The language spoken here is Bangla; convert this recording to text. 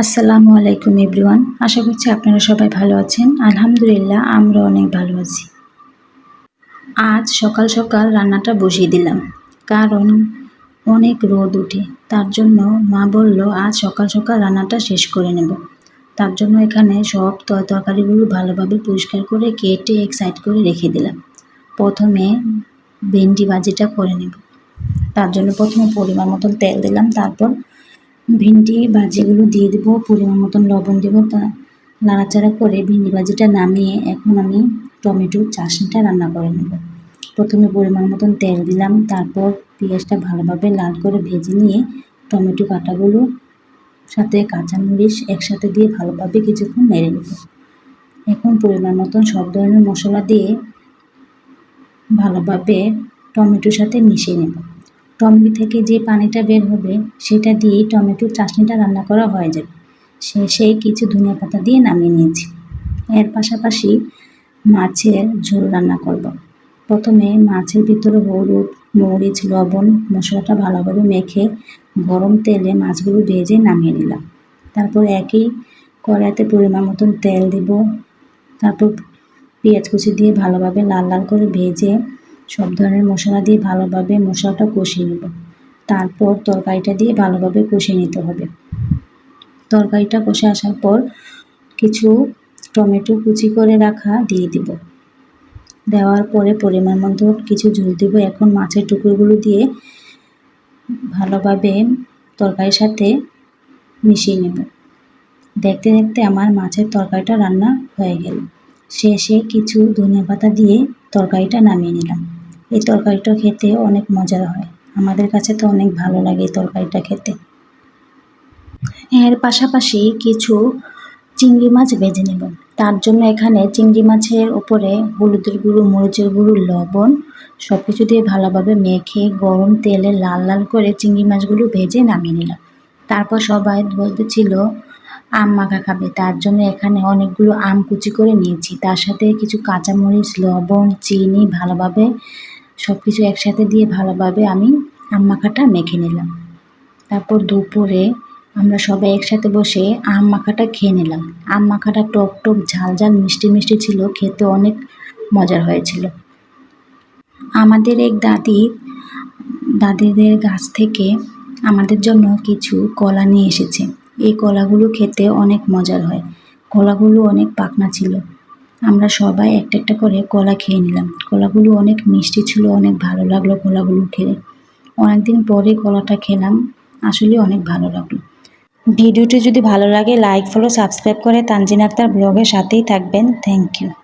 আসসালামু আলাইকুম এভরিওয়ান। আশা করছি আপনারা সবাই ভালো আছেন। আলহামদুলিল্লাহ আমরা অনেক ভালো আছি। আজ সকাল সকাল রান্নাটা বসিয়ে দিলাম। কারণ অনেক রোদ উঠে, তার জন্য মা বলল, আজ সকাল সকাল রান্নাটা শেষ করে নেব। তার জন্য এখানে সব তরকারিগুলো ভালোভাবে পরিষ্কার করে কেটে এক সাইড করে রেখে দিলাম। প্রথমে ভেন্ডি ভাজিটা করে নেব। তার জন্য প্রথমে পরিমাণ মতন তেল দিলাম, তারপর ভিন্ডি ভাজিগুলো দিয়ে দেবো, পরিমাণ মতন লবণ দেবো, তা নাড়াচাড়া করে ভিন্ডি ভাজিটা নামিয়ে এখন আমি টমেটোর চাশনিটা রান্না করে নেব। প্রথমে পরিমাণ মতন তেল দিলাম, তারপর পেঁয়াজটা ভালোভাবে লাল করে ভেজে নিয়ে টমেটো কাটাগুলো সাথে কাঁচামরিচ একসাথে দিয়ে ভালোভাবে কিছুক্ষণ নেড়ে নেব। এখন পরিমাণ মতন সব ধরনের মশলা দিয়ে ভালোভাবে টমেটোর সাথে মিশিয়ে নেব। টমেটো থেকে যে পানিটা বের হবে, সেটা দিয়েই টমেটোর চাটনিটা রান্না করা হয়ে যাবে। সে সেই কিছু ধনিয়া পাতা দিয়ে নামিয়ে নিয়েছি। এর পাশাপাশি মাছের ঝোল রান্না করব। প্রথমে মাছের ভিতরে হলুদ, মরিচ, লবণ মশলাটা ভালোভাবে মেখে গরম তেলে মাছগুলো ভেজে নামিয়ে নিলাম। তারপর একই কড়াইতে পরিমাণ মতন তেল দেব। তারপর পেঁয়াজ কুচি দিয়ে ভালোভাবে লাল লাল করে ভেজে সব ধরনের মশলা দিয়ে ভালোভাবে মশলাটা কষিয়ে নেব। তারপর তরকারিটা দিয়ে ভালোভাবে কষিয়ে নিতে হবে। তরকারিটা কষে আসার পর কিছু টমেটো কুচি করে রাখা দিয়ে দিব। দেওয়ার পরে পরিমাণ মতো কিছু ঝোল দিব। এখন মাছের টুকরোগুলো দিয়ে ভালোভাবে তরকারির সাথে মিশিয়ে নেব। দেখতে দেখতে আমার মাছের তরকারিটা রান্না হয়ে গেল। শেষে কিছু ধনিয়া পাতা দিয়ে তরকারিটা নামিয়ে নিলাম। এই তরকারিটা খেতে অনেক মজার হয়। আমাদের কাছে তো অনেক ভালো লাগে এই তরকারিটা খেতে। এর পাশাপাশি কিছু চিংড়ি মাছ ভেজে নেব। তার জন্য এখানে চিংড়ি মাছের ওপরে হলুদের গুঁড়ো, মরিচের গুঁড়ো, লবণ সব কিছু দিয়ে ভালোভাবে মেখে গরম তেলে লাল লাল করে চিংড়ি মাছগুলো ভেজে নামিয়ে নিলাম। তারপর সবাই বলতেছিল, আম মাখা খাবে। তার জন্য এখানে অনেকগুলো আম কুচি করে নিয়েছি। তার সাথে কিছু কাঁচামরিচ, লবণ, চিনি ভালোভাবে সব কিছু একসাথে দিয়ে ভালোভাবে আমি আম মাখাটা মেখে নিলাম। তারপর দুপুরে আমরা সবাই একসাথে বসে আম মাখাটা খেয়ে নিলাম। আম মাখাটা টক টক, ঝাল ঝাল, মিষ্টি মিষ্টি ছিল, খেতে অনেক মজার হয়েছিল। আমাদের এক দাদি, দাদিদের গাছ থেকে আমাদের জন্য কিছু কলা নিয়ে এসেছে। এই কলাগুলো খেতে অনেক মজার হয়। কলাগুলো অনেক পাকনা ছিল। আমরা সবাই একটা একটা করে কলা খেয়ে নিলাম। কলাগুলো অনেক মিষ্টি ছিল, অনেক ভালো লাগল কলাগুলো খেয়ে অনেকদিন পরে কলাটা খেলাম, আসলে অনেক ভালো লাগল। ভিডিওটি যদি ভালো লাগে, লাইক, ফলো, সাবস্ক্রাইব করে তানজিন আক্তার ব্লগের সাথেই থাকবেন। Thank you.